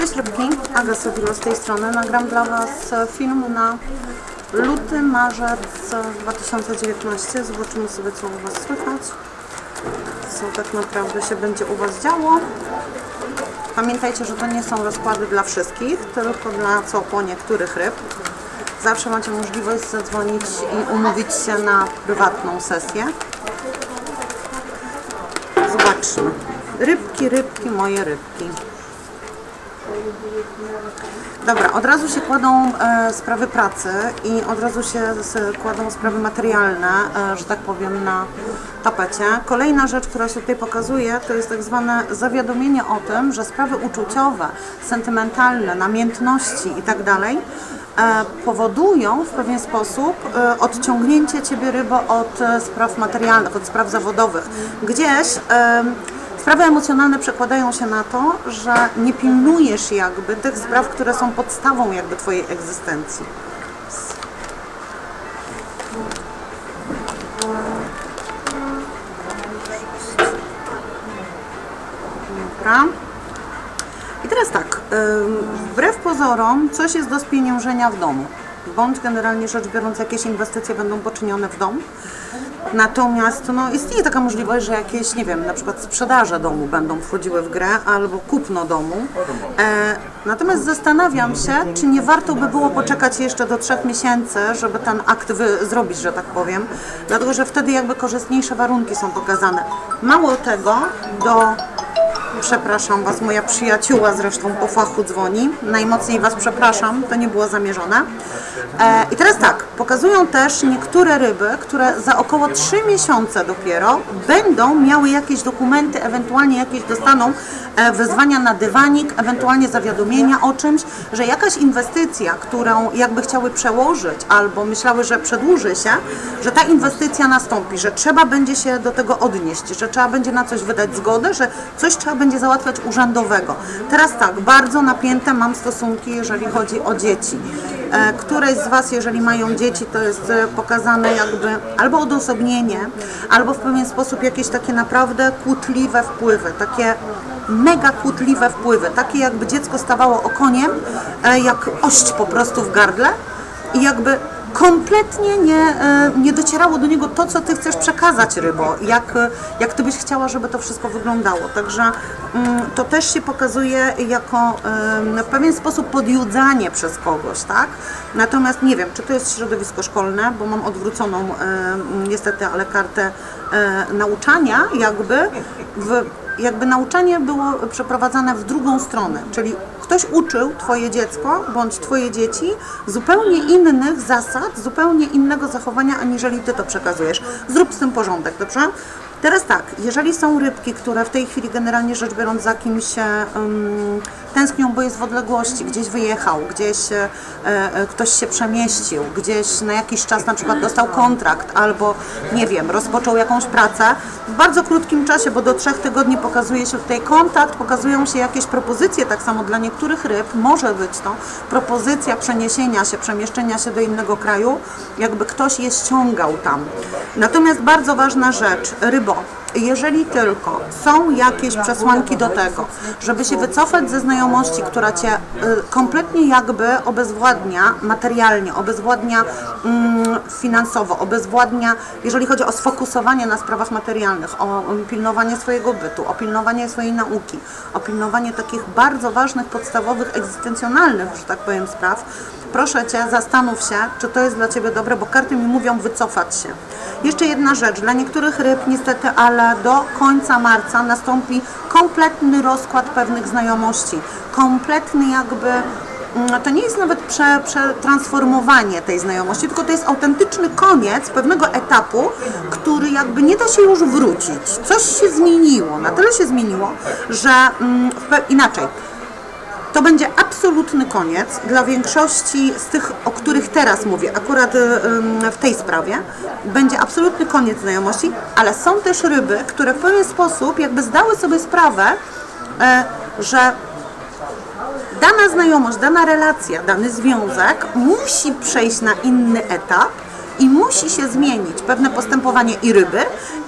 Cześć rybki, Aga Sowilo z tej strony. Nagram dla Was film na luty, marzec 2019. Zobaczymy sobie co u Was słychać. Co tak naprawdę się będzie u Was działo. Pamiętajcie, że to nie są rozkłady dla wszystkich, tylko dla co po niektórych ryb. Zawsze macie możliwość zadzwonić i umówić się na prywatną sesję. Zobaczmy. Rybki, rybki, moje rybki. Dobra, od razu się kładą e, sprawy pracy i od razu się s- kładą sprawy materialne, e, że tak powiem, na tapecie. Kolejna rzecz, która się tutaj pokazuje, to jest tak zwane zawiadomienie o tym, że sprawy uczuciowe, sentymentalne, namiętności i tak dalej e, powodują w pewien sposób e, odciągnięcie Ciebie rybo od e, spraw materialnych, od spraw zawodowych. Gdzieś Sprawy emocjonalne przekładają się na to, że nie pilnujesz jakby tych spraw, które są podstawą jakby Twojej egzystencji. Dobra. I teraz tak, wbrew pozorom coś jest do spieniężenia w domu, bądź generalnie rzecz biorąc jakieś inwestycje będą poczynione w dom. Natomiast no, istnieje taka możliwość, że jakieś, nie wiem, na przykład sprzedaże domu będą wchodziły w grę albo kupno domu. E, natomiast zastanawiam się, czy nie warto by było poczekać jeszcze do trzech miesięcy, żeby ten akt zrobić, że tak powiem, dlatego że wtedy jakby korzystniejsze warunki są pokazane. Mało tego, do Przepraszam Was, moja przyjacióła zresztą po fachu dzwoni. Najmocniej Was przepraszam, to nie było zamierzone. E, I teraz tak, pokazują też niektóre ryby, które za około 3 miesiące dopiero będą miały jakieś dokumenty, ewentualnie jakieś dostaną e, wezwania na dywanik, ewentualnie zawiadomienia o czymś, że jakaś inwestycja, którą jakby chciały przełożyć albo myślały, że przedłuży się, że ta inwestycja nastąpi, że trzeba będzie się do tego odnieść, że trzeba będzie na coś wydać zgodę, że coś trzeba będzie załatwiać urzędowego. Teraz tak, bardzo napięte mam stosunki, jeżeli chodzi o dzieci. E, Któreś z Was, jeżeli mają dzieci, to jest e, pokazane jakby albo odosobnienie, albo w pewien sposób jakieś takie naprawdę kłótliwe wpływy, takie mega kłótliwe wpływy, takie jakby dziecko stawało okoniem, e, jak ość po prostu w gardle i jakby kompletnie nie, e, nie docierało do niego to, co ty chcesz przekazać rybo, jak, jak ty byś chciała, żeby to wszystko wyglądało. Także mm, to też się pokazuje jako w pewien sposób podjudzanie przez kogoś, tak? Natomiast nie wiem, czy to jest środowisko szkolne, bo mam odwróconą niestety, ale kartę e, nauczania jakby w jakby nauczanie było przeprowadzane w drugą stronę, czyli ktoś uczył Twoje dziecko bądź Twoje dzieci zupełnie innych zasad, zupełnie innego zachowania, aniżeli Ty to przekazujesz. Zrób z tym porządek, dobrze? Teraz tak, jeżeli są rybki, które w tej chwili generalnie rzecz biorąc za kimś um, tęsknią, bo jest w odległości, gdzieś wyjechał, gdzieś e, e, ktoś się przemieścił, gdzieś na jakiś czas na przykład dostał kontrakt albo nie wiem, rozpoczął jakąś pracę, w bardzo krótkim czasie, bo do trzech tygodni pokazuje się tutaj kontakt, pokazują się jakieś propozycje, tak samo dla niektórych ryb może być to propozycja przeniesienia się, przemieszczenia się do innego kraju, jakby ktoś je ściągał tam. Natomiast bardzo ważna rzecz, rybo, jeżeli tylko są jakieś przesłanki do tego, żeby się wycofać ze znajomości, która cię y, kompletnie jakby obezwładnia materialnie, obezwładnia mm, finansowo, obezwładnia, jeżeli chodzi o sfokusowanie na sprawach materialnych, o mm, pilnowanie swojego bytu, o pilnowanie swojej nauki, o pilnowanie takich bardzo ważnych, podstawowych, egzystencjonalnych, że tak powiem, spraw, proszę Cię, zastanów się, czy to jest dla Ciebie dobre, bo karty mi mówią wycofać się. Jeszcze jedna rzecz, dla niektórych ryb niestety, ale do końca marca nastąpi kompletny rozkład pewnych znajomości, kompletny jakby mm, to nie jest nawet prze, przetransformowanie tej znajomości, tylko to jest autentyczny koniec pewnego etapu, który jakby nie da się już wrócić. Coś się zmieniło, na tyle się zmieniło, że mm, inaczej. To będzie absolutny koniec dla większości z tych, o których teraz mówię, akurat y, ym, w tej sprawie. Będzie absolutny koniec znajomości, ale są też ryby, które w pewien sposób jakby zdały sobie sprawę, e, że dana znajomość, dana relacja, dany związek musi przejść na inny etap I musi się zmienić pewne postępowanie i ryby,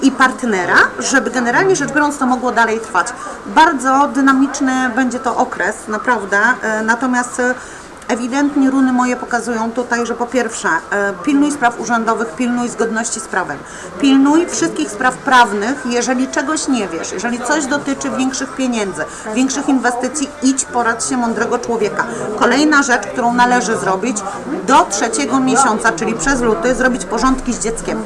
i partnera, żeby generalnie rzecz biorąc to mogło dalej trwać. Bardzo dynamiczny będzie to okres, naprawdę. E, Natomiast e, Ewidentnie runy moje pokazują tutaj, że po pierwsze e, pilnuj spraw urzędowych, pilnuj zgodności z prawem. Pilnuj wszystkich spraw prawnych, jeżeli czegoś nie wiesz, jeżeli coś dotyczy większych pieniędzy, większych inwestycji, idź poradź się mądrego człowieka. Kolejna rzecz, którą należy zrobić do trzeciego miesiąca, czyli przez luty, zrobić porządki z dzieckiem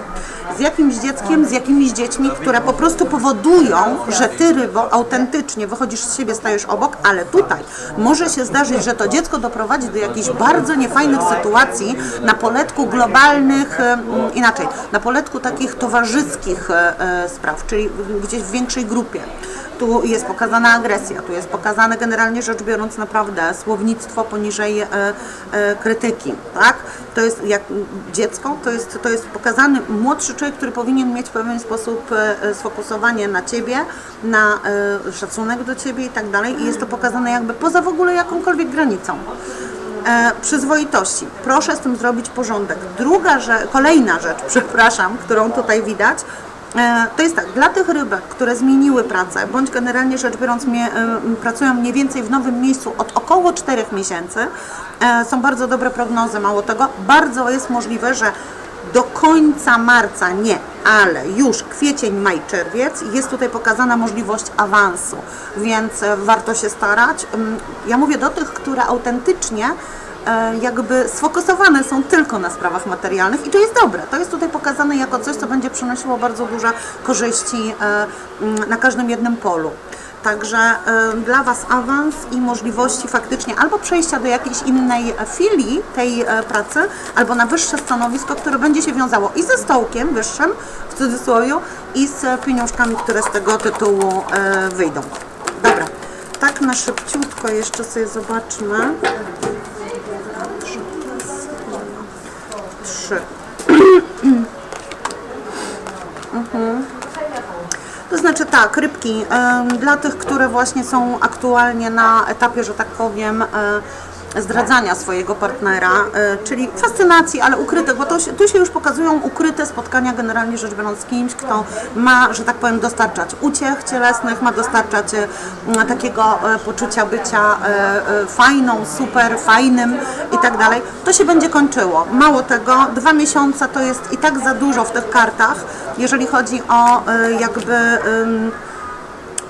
z jakimś dzieckiem, z jakimiś dziećmi, które po prostu powodują, że ty rybo autentycznie wychodzisz z siebie, stajesz obok, ale tutaj może się zdarzyć, że to dziecko doprowadzi do jakichś bardzo niefajnych sytuacji na poletku globalnych, em, inaczej, na poletku takich towarzyskich e, e, spraw, czyli gdzieś w większej grupie. Tu jest pokazana agresja, tu jest pokazane generalnie rzecz biorąc naprawdę słownictwo poniżej e, e, krytyki, tak? To jest jak dziecko, to jest, to jest pokazany młodszy człowiek, który powinien mieć w pewien sposób e, e, sfokusowanie na ciebie, na e, szacunek do ciebie i tak dalej i jest to pokazane jakby poza w ogóle jakąkolwiek granicą e, przyzwoitości. Proszę z tym zrobić porządek. Druga rzecz, kolejna rzecz, przepraszam, którą tutaj widać, to jest tak, dla tych rybek, które zmieniły pracę, bądź generalnie rzecz biorąc mie, e, pracują mniej więcej w nowym miejscu od około 4 miesięcy, e, są bardzo dobre prognozy, mało tego, bardzo jest możliwe, że do końca marca nie, ale już kwiecień, maj, czerwiec jest tutaj pokazana możliwość awansu, więc e, warto się starać. Ym, Ja mówię do tych, które autentycznie e, jakby sfokusowane są tylko na sprawach materialnych i to jest dobre. To jest tutaj pokazane jako coś, co będzie przynosiło bardzo duże korzyści e, mm, na każdym jednym polu. Także e, dla Was awans i możliwości faktycznie albo przejścia do jakiejś innej filii tej e, pracy, albo na wyższe stanowisko, które będzie się wiązało i ze stołkiem wyższym, w cudzysłowie, i z pieniążkami, które z tego tytułu e, wyjdą. Dobra, tak na szybciutko jeszcze sobie zobaczmy. Trzy. To znaczy tak, rybki, dla tych, które właśnie są aktualnie na etapie, że tak powiem, e, zdradzania swojego partnera, e, czyli fascynacji, ale ukrytych, bo to tu się już pokazują ukryte spotkania generalnie rzecz biorąc z kimś, kto ma, że tak powiem, dostarczać uciech cielesnych, ma dostarczać e, takiego e, poczucia bycia fajną, super, fajnym i tak dalej. To się będzie kończyło. Mało tego, dwa miesiące to jest i tak za dużo w tych kartach, jeżeli chodzi o jakby...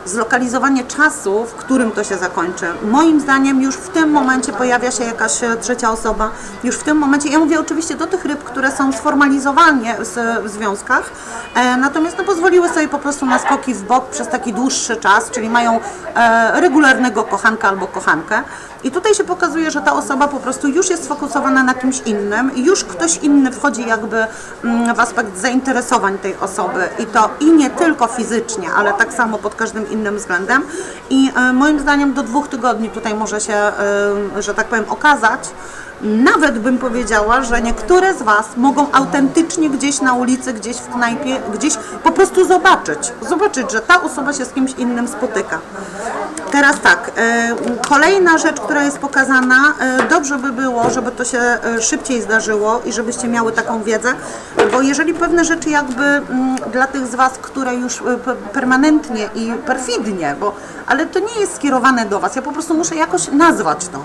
zlokalizowanie czasu, w którym to się zakończy. Moim zdaniem już w tym momencie pojawia się jakaś e, trzecia osoba. Już w tym momencie, ja mówię oczywiście do tych ryb, które są sformalizowanie z- w związkach, e, natomiast no, pozwoliły sobie po prostu na skoki w bok przez taki dłuższy czas, czyli mają e, regularnego kochanka albo kochankę. I tutaj się pokazuje, że ta osoba po prostu już jest sfokusowana na kimś innym już ktoś inny wchodzi jakby mm, w aspekt zainteresowań tej osoby i to i nie tylko fizycznie, ale tak samo pod każdym innym względem. I e, moim zdaniem do dwóch tygodni tutaj może się, e, że tak powiem, okazać, nawet bym powiedziała, że niektóre z Was mogą autentycznie gdzieś na ulicy, gdzieś w knajpie, gdzieś po prostu zobaczyć, zobaczyć, że ta osoba się z kimś innym spotyka. Teraz tak, e, kolejna rzecz, która jest pokazana, e, dobrze by było, żeby to się e, szybciej zdarzyło i żebyście miały taką wiedzę, bo jeżeli pewne rzeczy jakby mm, dla tych z Was, które już pe- permanentnie i perfidnie, bo, ale to nie jest skierowane do Was, ja po prostu muszę jakoś nazwać to.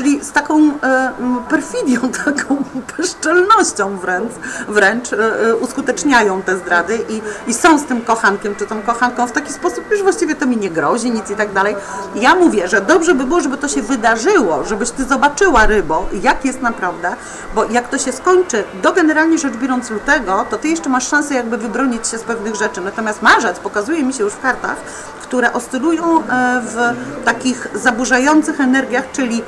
Czyli z taką e, perfidią, taką bezczelnością wręcz, wręcz e, e, uskuteczniają te zdrady i, i są z tym kochankiem czy tą kochanką w taki sposób, już właściwie to mi nie grozi, nic i tak dalej. Ja mówię, że dobrze by było, żeby to się wydarzyło, żebyś ty zobaczyła rybo, jak jest naprawdę, bo jak to się skończy do generalnie rzecz biorąc lutego, to ty jeszcze masz szansę jakby wybronić się z pewnych rzeczy. Natomiast marzec pokazuje mi się już w kartach, które oscylują w takich zaburzających energiach, czyli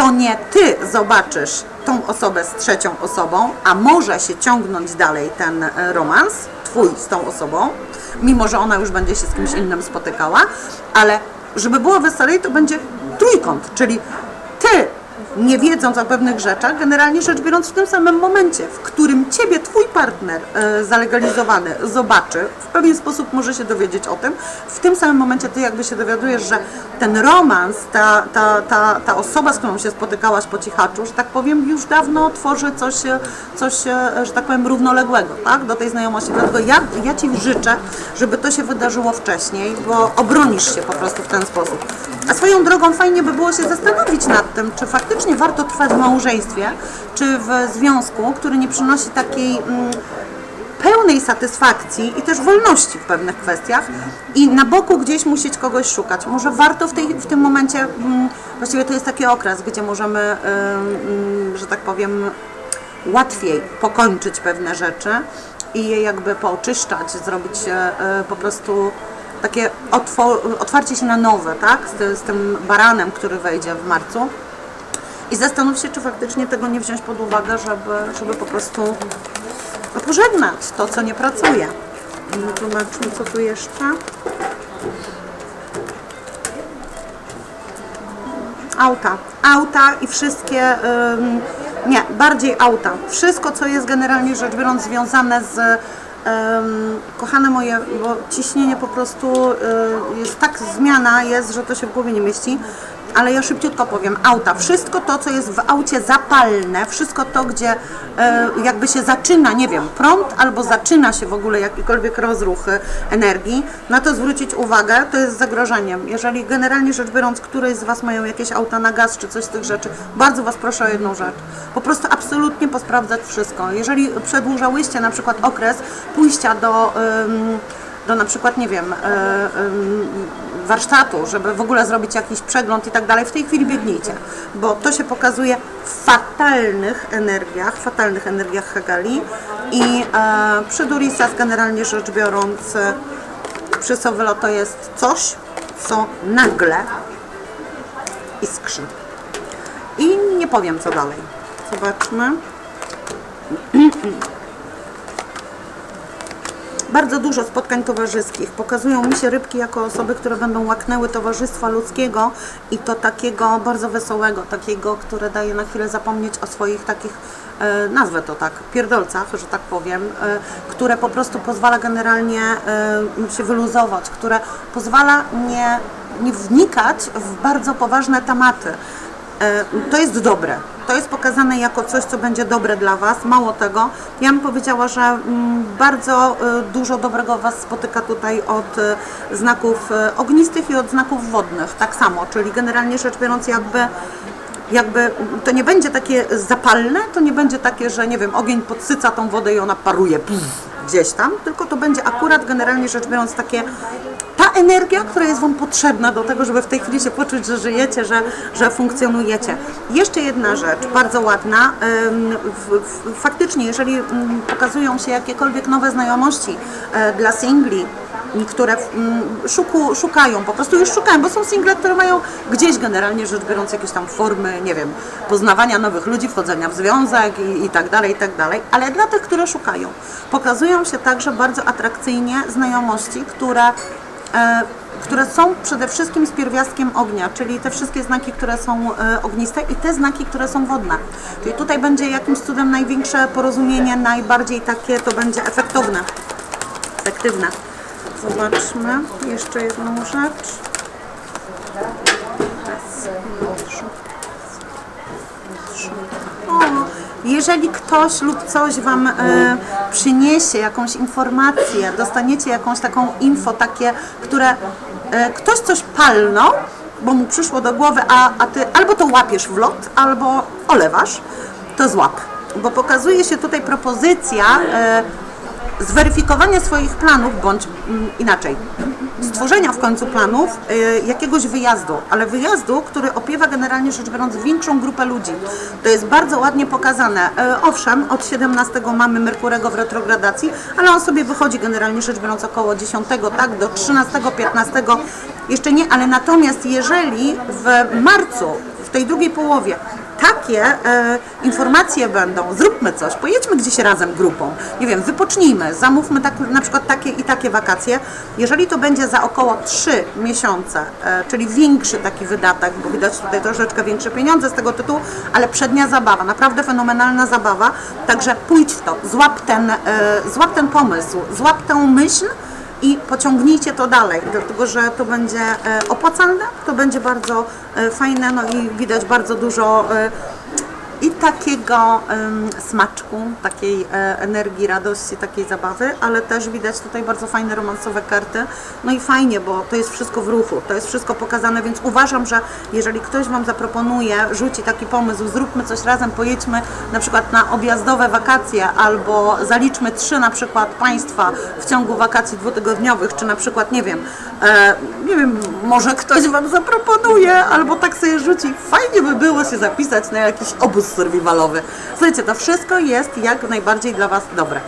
to nie ty zobaczysz tą osobę z trzecią osobą, a może się ciągnąć dalej ten e, romans twój z tą osobą, mimo że ona już będzie się z kimś innym spotykała, ale żeby było weselej, to będzie trójkąt, czyli ty nie wiedząc o pewnych rzeczach, generalnie rzecz biorąc w tym samym momencie, w którym Ciebie Twój partner e, zalegalizowany zobaczy, w pewien sposób może się dowiedzieć o tym, w tym samym momencie Ty jakby się dowiadujesz, że ten romans, ta, ta, ta, ta osoba, z którą się spotykałaś po cichaczu, że tak powiem, już dawno tworzy coś, e, coś e, że tak powiem, równoległego, tak, do tej znajomości. Dlatego ja, ja Ci życzę, żeby to się wydarzyło wcześniej, bo obronisz się po prostu w ten sposób. A swoją drogą fajnie by było się zastanowić nad tym, czy faktycznie warto trwać w małżeństwie, czy w związku, który nie przynosi takiej mm, pełnej satysfakcji i też wolności w pewnych kwestiach i na boku gdzieś musieć kogoś szukać. Może warto w, tej, w tym momencie, mm, właściwie to jest taki okres, gdzie możemy, że tak powiem, łatwiej pokończyć pewne rzeczy i je jakby pooczyszczać, zrobić e, e, po prostu takie otwarcie się na nowe, tak? Z, z tym baranem, który wejdzie w marcu. I zastanów się, czy faktycznie tego nie wziąć pod uwagę, żeby, żeby po prostu no, pożegnać to, co nie pracuje. No, Zobaczmy, co tu jeszcze. Auta. Auta i wszystkie. ym, nie, bardziej auta. Wszystko, co jest generalnie rzecz biorąc związane z. ym, kochane moje, bo ciśnienie po prostu y, jest tak zmiana jest, że to się w głowie nie mieści. Ale ja szybciutko powiem, auta, wszystko to, co jest w aucie zapalne, wszystko to, gdzie e, jakby się zaczyna, nie wiem, prąd albo zaczyna się w ogóle jakikolwiek rozruch e, energii, na to zwrócić uwagę, to jest zagrożeniem. Jeżeli generalnie rzecz biorąc, któreś z Was mają jakieś auta na gaz czy coś z tych rzeczy, bardzo Was proszę o jedną rzecz. Po prostu absolutnie posprawdzać wszystko. Jeżeli przedłużałyście na przykład okres pójścia do... ym, do na przykład, nie wiem, e, em, warsztatu, żeby w ogóle zrobić jakiś przegląd i tak dalej, w tej chwili biegnijcie, bo to się pokazuje w fatalnych energiach, fatalnych energiach Hegali i e, przy Durisas generalnie rzecz biorąc przy Sowylo to jest coś, co nagle iskrzy. I nie powiem co dalej. Zobaczmy. bardzo dużo spotkań towarzyskich. Pokazują mi się rybki jako osoby, które będą łaknęły towarzystwa ludzkiego i to takiego bardzo wesołego, takiego, które daje na chwilę zapomnieć o swoich takich, e, nazwę to tak, pierdolcach, że tak powiem, e, które po prostu pozwala generalnie e, się wyluzować, które pozwala nie, nie wnikać w bardzo poważne tematy. E, To jest dobre. To jest pokazane jako coś, co będzie dobre dla Was. Mało tego, ja bym powiedziała, że mm, bardzo e, dużo dobrego Was spotyka tutaj od e, znaków ognistych i od znaków wodnych. Tak samo, czyli generalnie rzecz biorąc, jakby jakby to nie będzie takie zapalne, to nie będzie takie, że nie wiem, ogień podsyca tą wodę i ona paruje puf, gdzieś tam, tylko to będzie akurat generalnie rzecz biorąc takie energia, która jest Wam potrzebna do tego, żeby w tej chwili się poczuć, że żyjecie, że, że funkcjonujecie. Jeszcze jedna rzecz, bardzo ładna. Faktycznie, jeżeli mm, pokazują się jakiekolwiek nowe znajomości e, dla singli, które mm, szuku, szukają, po prostu już szukają, bo są single, które mają gdzieś generalnie rzecz biorąc jakieś tam formy, nie wiem, poznawania nowych ludzi, wchodzenia w związek i, i tak dalej, i tak dalej, ale dla tych, które szukają, pokazują się także bardzo atrakcyjnie znajomości, które które są przede wszystkim z pierwiastkiem ognia, czyli te wszystkie znaki, które są e, ogniste i te znaki, które są wodne. Czyli tutaj będzie jakimś cudem największe porozumienie, najbardziej takie to będzie efektowne, efektywne. Zobaczmy jeszcze jedną rzecz. Raz, trzy, trzy. O, jeżeli ktoś lub coś Wam e, przyniesie jakąś informację, dostaniecie jakąś taką info, takie, które e, ktoś coś palnął, bo mu przyszło do głowy, a, a Ty albo to łapiesz w lot, albo olewasz, to złap. Bo pokazuje się tutaj propozycja e, zweryfikowania swoich planów, bądź mm, inaczej, stworzenia w końcu planów y, jakiegoś wyjazdu, ale wyjazdu, który opiewa generalnie rzecz biorąc większą grupę ludzi. To jest bardzo ładnie pokazane. Y, owszem, od 17 mamy Merkurego w retrogradacji, ale on sobie wychodzi generalnie rzecz biorąc około 10, tak, do 13, 15 jeszcze nie, ale natomiast jeżeli w marcu, w tej drugiej połowie takie e, informacje będą, zróbmy coś, pojedźmy gdzieś razem grupą, nie wiem, wypocznijmy, zamówmy tak, na przykład takie i takie wakacje. Jeżeli to będzie za około 3 miesiące, e, czyli większy taki wydatek, bo widać tutaj troszeczkę większe pieniądze z tego tytułu, ale przednia zabawa, naprawdę fenomenalna zabawa, także pójdź w to, złap ten, e, złap ten pomysł, złap tę myśl, i pociągnijcie to dalej, dlatego że to będzie e, opłacalne, to będzie bardzo e, fajne, no i widać bardzo dużo e, i takiego smaczku, takiej e, energii, radości, takiej zabawy, ale też widać tutaj bardzo fajne romansowe karty. No i fajnie, bo to jest wszystko w ruchu, to jest wszystko pokazane, więc uważam, że jeżeli ktoś Wam zaproponuje, rzuci taki pomysł, zróbmy coś razem, pojedźmy na przykład na objazdowe wakacje albo zaliczmy trzy na przykład państwa w ciągu wakacji dwutygodniowych, czy na przykład, nie wiem, e, nie wiem, może ktoś Wam zaproponuje, albo tak sobie rzuci, fajnie by było się zapisać na jakiś obóz survivalowy. Słuchajcie, to wszystko jest jak najbardziej dla Was dobre.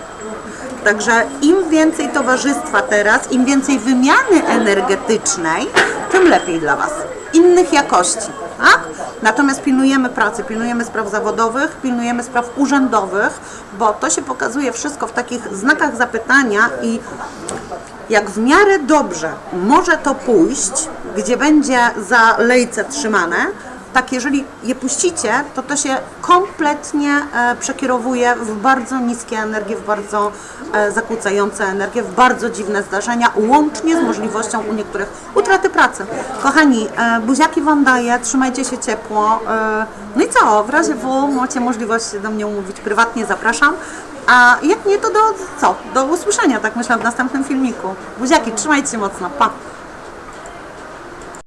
Także im więcej towarzystwa teraz, im więcej wymiany energetycznej, tym lepiej dla Was. Innych jakości, tak? Natomiast pilnujemy pracy, pilnujemy spraw zawodowych, pilnujemy spraw urzędowych, bo to się pokazuje wszystko w takich znakach zapytania i jak w miarę dobrze może to pójść, gdzie będzie za lejce trzymane, tak jeżeli je puścicie, to to się kompletnie e, przekierowuje w bardzo niskie energie, w bardzo e, zakłócające energie, w bardzo dziwne zdarzenia, łącznie z możliwością u niektórych utraty pracy. Kochani, e, buziaki Wam daję, trzymajcie się ciepło. No i co, w razie W macie możliwość się do mnie umówić prywatnie, zapraszam. A jak nie, to do co? Do usłyszenia, tak myślę, w następnym filmiku. Buziaki, trzymajcie się mocno, pa!